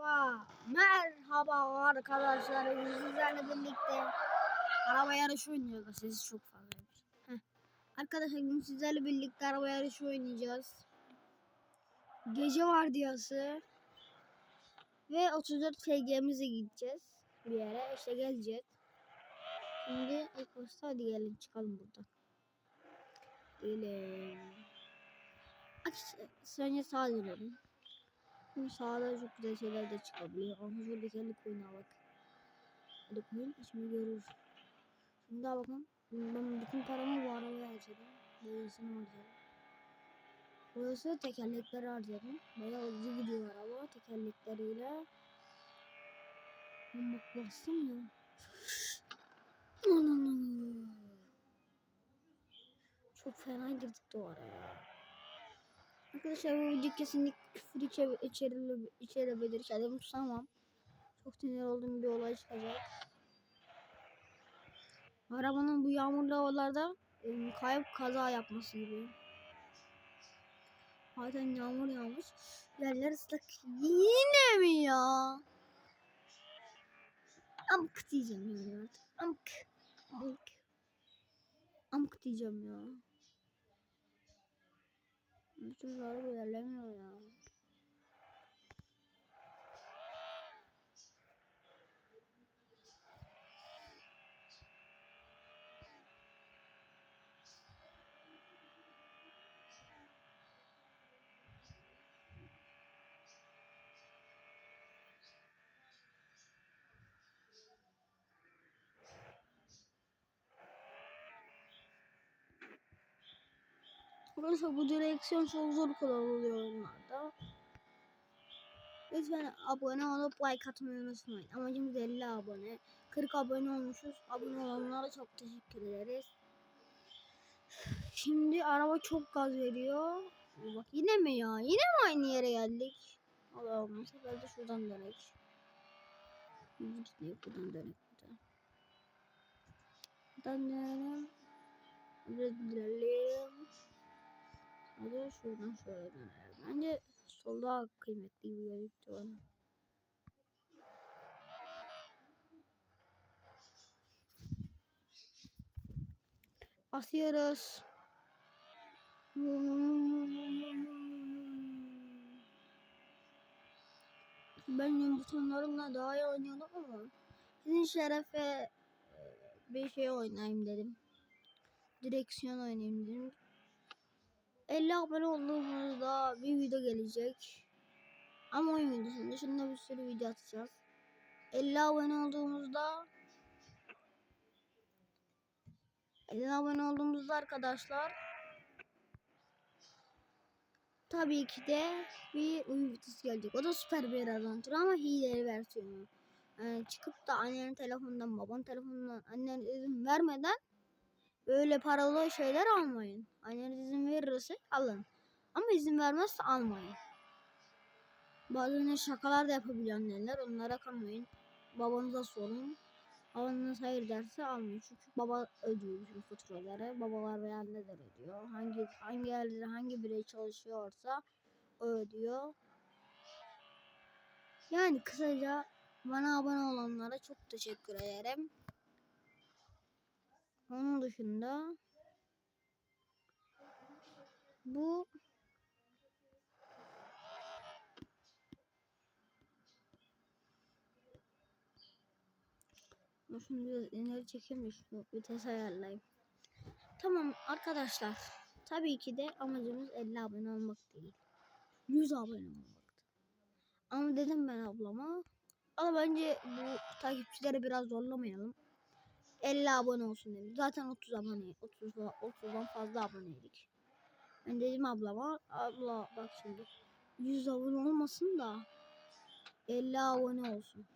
Merhaba. Merhaba arkadaşlar. Sizlerle birlikte araba yarışı oynuyoruz. Sesi çok. Heh. Arkadaşlar bugün sizlerle birlikte araba yarışı oynayacağız. Gece vardiyası. Ve 34 FG'mize gideceğiz. Bir yere işte geleceğiz. Şimdi ilk başta hadi gelin çıkalım buradan. Gelin. Aç, önce sağa dönelim. Şimdi sağda çok güzel şeyler de çıkabiliyor. Ama şuradaki eli koyuna bak. Hadi koyun şimdi görürüz. Şimdi daha bakın. Ben bütün paramı bu arabaya harcadım. Boyasını harcadım. Boyası tekerlekleri harcadım. Bayağı hızlı gidiyor araba tekerlekleriyle. Ben bak bastım ya. Çok fena girdik duvara ya. Arkadaşlar bu video kesinlikle küfür içe, içerili, içerebilir. Kendimi tutamam. Çok sinir olduğum bir olay çıkacak. Arabanın bu yağmurlu havalarda e, kayıp kaza yapması gibi. Zaten yağmur yağmış. Yerler ıslak. Yine mi ya? Amk diyeceğim yani artık. Amk. Amk. Amk diyeceğim ya. Bütün araba ilerlemiyor ya. Arkadaşlar bu direksiyon çok zor kullanılıyor oyunlarda. Lütfen abone olup like atmayı unutmayın. Amacımız 50 abone. 40 abone olmuşuz. Abone olanlara çok teşekkür ederiz. Şimdi araba çok gaz veriyor. Bak yine mi ya? Yine mi aynı yere geldik? Allah'ım bu sefer de şuradan dönek. Buradan dönek. Buradan dönelim. Biraz ilerleyelim. Hadi şuradan şöyle dönelim. Bence sol daha kıymetli gibi gözüktü bana. Basıyoruz. Ben butonlarımla daha iyi oynuyordum ama sizin şerefe e, bir şey oynayayım dedim. Direksiyon oynayayım dedim. 50 abone olduğumuzda bir video gelecek. Ama oyun videosu dışında bir sürü video atacağız. 50 abone olduğumuzda 50 abone olduğumuzda arkadaşlar tabii ki de bir oyun videosu gelecek. O da süper bir adventure ama hileli versiyonu. Yani çıkıp da annenin telefonundan, babanın telefonundan, annen izin vermeden Böyle paralı şeyler almayın. Anneniz izin verirse alın. Ama izin vermezse almayın. Bazen şakalar da yapabiliyor anneler. Onlara kanmayın. Babanıza sorun. Babanız hayır derse almayın. Çünkü baba ödüyor bütün faturaları. Babalar veya anneler ödüyor. Hangi hangi yerde hangi birey çalışıyorsa o ödüyor. Yani kısaca bana abone olanlara çok teşekkür ederim. Onun dışında bu Şunu biraz ileri çekeyim şunu vites ayarlayayım. Tamam arkadaşlar. Tabii ki de amacımız 50 abone olmak değil. 100 abone olmaktı. Ama dedim ben ablama. Ama bence bu takipçileri biraz zorlamayalım. 50 abone olsun dedim. Zaten 30 abone, 30 30'dan fazla aboneydik. Ben dedim ablama, abla bak şimdi 100 abone olmasın da 50 abone olsun.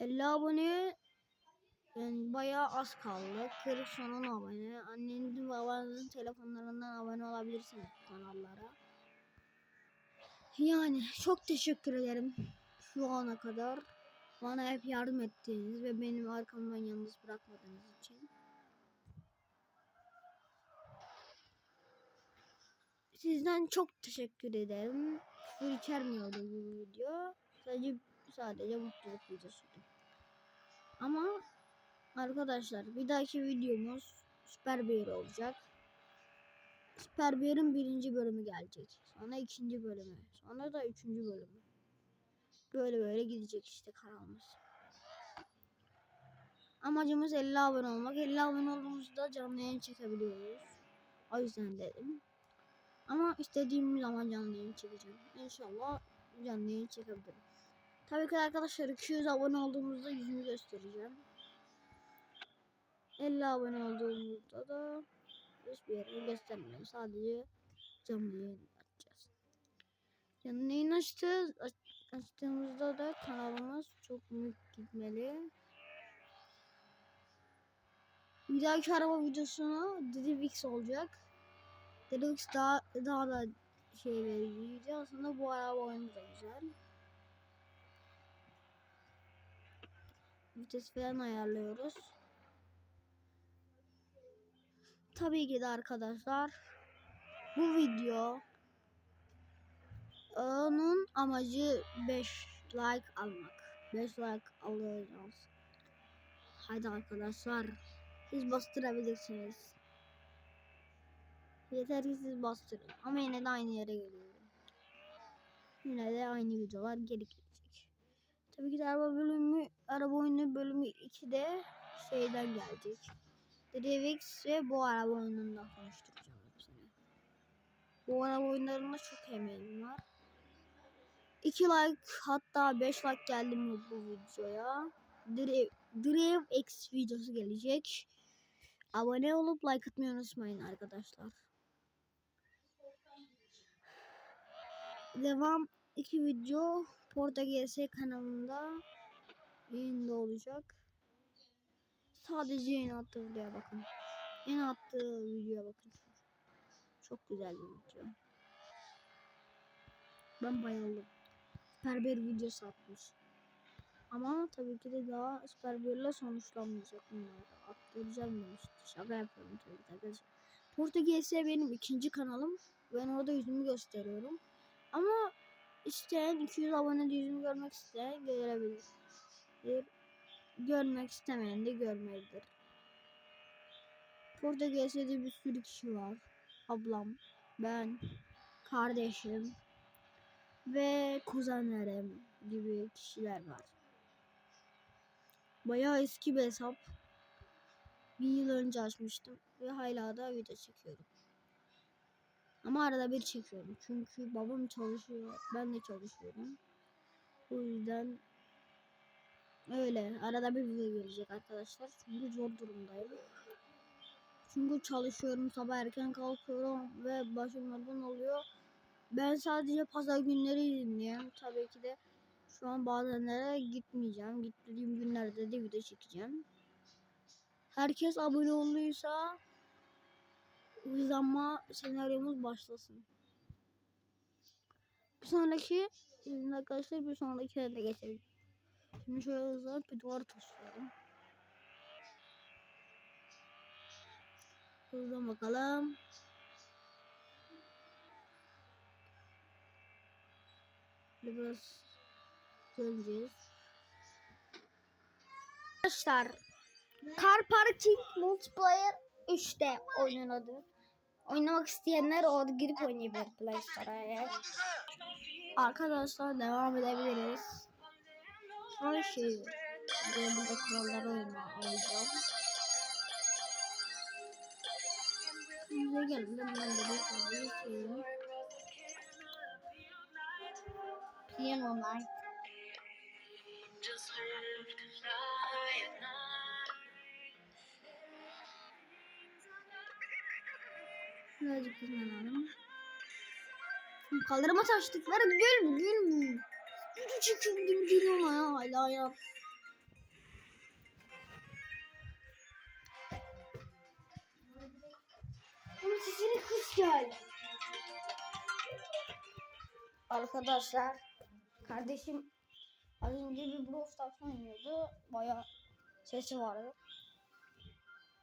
50 abone yani bayağı az kaldı. 40 sonun abone. Annenizin babanızın telefonlarından abone olabilirsiniz kanallara. Yani çok teşekkür ederim şu ana kadar. Bana hep yardım ettiğiniz ve benim arkamdan yalnız bırakmadığınız için. Sizden çok teşekkür ederim. küfür içermiyordu bu video. Sadece sadece mutluluk videosuydu. Ama arkadaşlar bir dahaki videomuz Süper Bear olacak. Süper Bear'ın birinci bölümü gelecek. Sonra ikinci bölümü. Sonra da üçüncü bölümü. Böyle böyle gidecek işte kanalımız. Amacımız 50 abone olmak. 50 abone olduğumuzda canlı yayın çekebiliyoruz. O yüzden dedim. Ama istediğim zaman canlı yayın çekeceğim. İnşallah canlı yayın çekebilirim. Tabii ki arkadaşlar 200 abone olduğumuzda yüzümü göstereceğim. 50 abone olduğumuzda da hiçbir yerimi göstermiyorum. Sadece canlı yayın açacağız. Canlı yayın açtı, açtığımızda da kanalımız çok büyük gitmeli. Bir dahaki araba videosunu Didivix olacak. Didivix daha, daha da şey verici. Aslında bu araba oyunu da güzel. Vites falan ayarlıyoruz. Tabii ki de arkadaşlar bu video onun amacı 5 like almak. 5 like alacağız. Haydi arkadaşlar siz bastırabilirsiniz. Yeter ki siz bastırın. Ama yine de aynı yere geliyorum. Yine de aynı videolar geri gelecek. Tabii ki de araba bölümü, araba oyunu bölümü 2'de şeyden gelecek. Drivix ve bu araba oyunundan konuşturacağım hepsini. Bu araba oyunlarında çok emeğim var. 2 like hatta 5 like geldi mi bu videoya? Drive X videosu gelecek. Abone olup like atmayı unutmayın arkadaşlar. Devam 2 video Porta GS kanalında yayında olacak. Sadece yeni attığı videoya bakın. Yeni attığı videoya bakın. Çok güzel bir video. Ben bayıldım. Süper bir videosu. Ama tabii ki de daha Süper Bir'le sonuçlanmayacak bunlar. Attıracağım demişti. Şaka yapıyorum tabii ki arkadaşlar. Portekiz benim ikinci kanalım. Ben orada yüzümü gösteriyorum. Ama isteyen 200 abonede yüzümü görmek isteyen görebilir. Bir- Görmek istemeyen de görmeyebilir. Portekiz'de bir sürü kişi var. Ablam, ben, kardeşim ve kuzenlerim gibi kişiler var. Bayağı eski bir hesap. Bir yıl önce açmıştım ve hala da video çekiyorum. Ama arada bir çekiyorum. Çünkü babam çalışıyor, ben de çalışıyorum. O yüzden öyle. Arada bir video gelecek arkadaşlar. Çünkü zor durumdayım. Çünkü çalışıyorum, sabah erken kalkıyorum ve başım oluyor. Ben sadece pazar günleri izinliyim. Tabii ki de şu an bazenlere gitmeyeceğim. Gittiğim günlerde de video çekeceğim. Herkes abone olduysa hızlanma senaryomuz başlasın. Bir sonraki sizin arkadaşlar bir sonraki de geçelim. Şimdi şöyle hızlı bir duvar tosluyorum. Hızlı bakalım. Biraz döneceğiz. Arkadaşlar Car Parking Multiplayer 3'te oyunun adı. Oynamak isteyenler orada girip oynayabilir Play Store'a. Arkadaşlar devam edebiliriz. Sonra şey ben burada kuralları oyna- oynayacağım. Bize gelin de ben de bir kuralı at night. Birazcık hızlanalım. Kaldırıma taştıkları gül mü gül mü? Küçük gül gül ona ya hala ya. Ama sesini kız gel. Arkadaşlar kardeşim az önce bir Brawl Stars oynuyordu. Baya sesi vardı.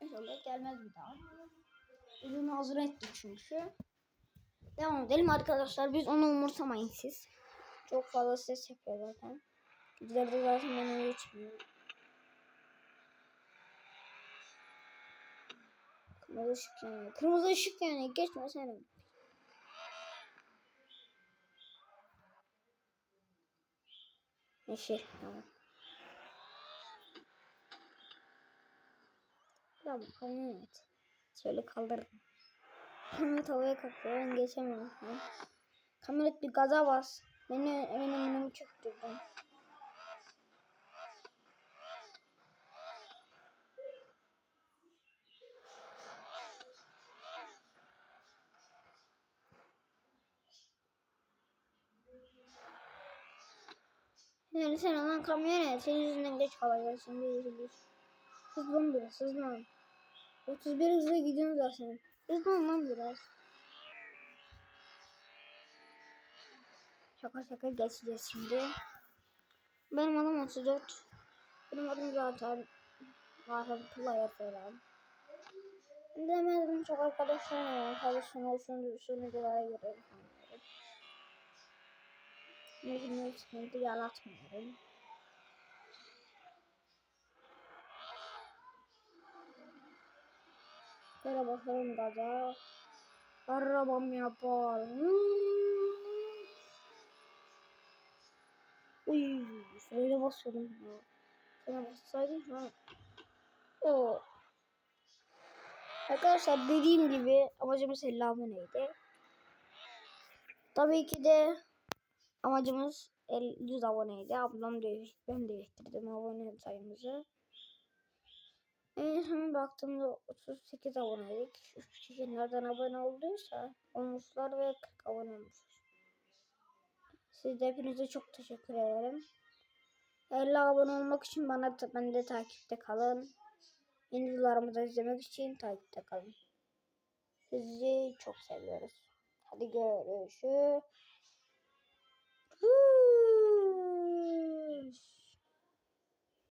İnşallah gelmez bir daha. Ürünü hazır ettik çünkü. Devam edelim arkadaşlar. Biz onu umursamayın siz. Çok fazla ses yapıyor zaten. Geceleri zaten beni uyutmuyor. Kırmızı ışık yanıyor. Kırmızı ışık yanıyor. Geçmesene. Yeşil. Tamam. Tamam. Kamyonet. Şöyle kaldırırım. Kamyonet havaya kalkıyor. Ben geçemiyorum. Ha. Kamyonet bir gaza bas. Beni benim önümü çöktürdün. Yani sen olan kamyonet senin yüzünden geç. Bir, bir, bir. Hızlan biraz hızlan. 31 hızla gidiyorsun zaten. Hızlan lan biraz. Şaka şaka geçeceğiz şimdi. Benim adım 34. Benim adım zaten Mahir Player falan. Demedim çok arkadaşlarım var. Tabii sunucu, sunuculara göre. Ne sıkıntı yaratmıyorum. Böyle bakalım gaza. Arabam yapar. Uy, şöyle basıyordum. Şöyle bassaydım ha. O. Arkadaşlar dediğim gibi amacımız 50 aboneydi. Tabii ki de amacımız 50 100 aboneydi. Ablam değiş, ben değiştirdim abone sayımızı. En son baktığımda 38 aboneydik. Şu kişi nereden abone olduysa olmuşlar ve 40 abone olmuşuz. Siz de hepinize çok teşekkür ederim. 50 abone olmak için bana ben de takipte kalın. Yeni videolarımızı izlemek için takipte kalın. Sizi çok seviyoruz. Hadi görüşürüz. Woo!